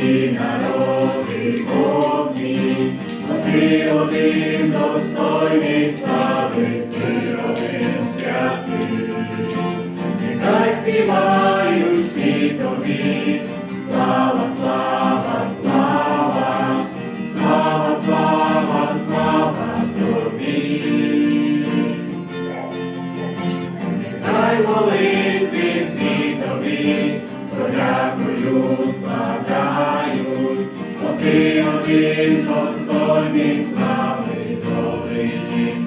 всі народи Божі, ти один достойний слави, один святий, нехай співають всі тобі, слава, слава, слава, слава, слава, слава тобі, нехай молитви всі тобі, з подякою складають ти один достойний слави, великий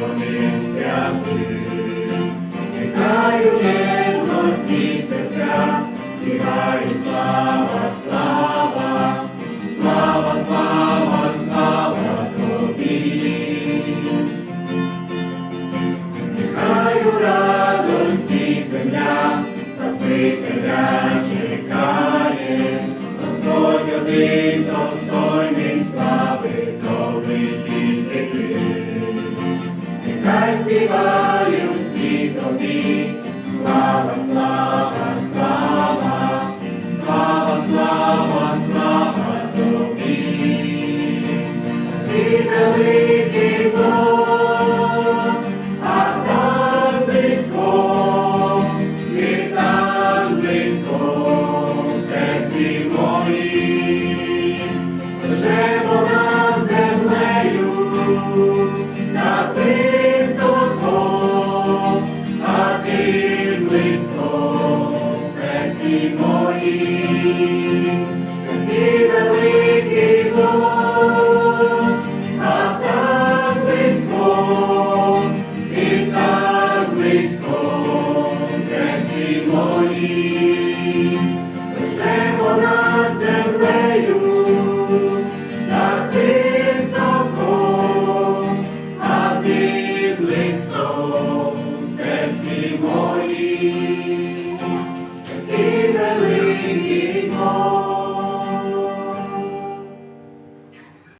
ти один святий. Єдності серця співають слава, слава, слава, слава, слава тобі. Нехай у радості земля Спасителя чекає, Господь один достойний Ти серці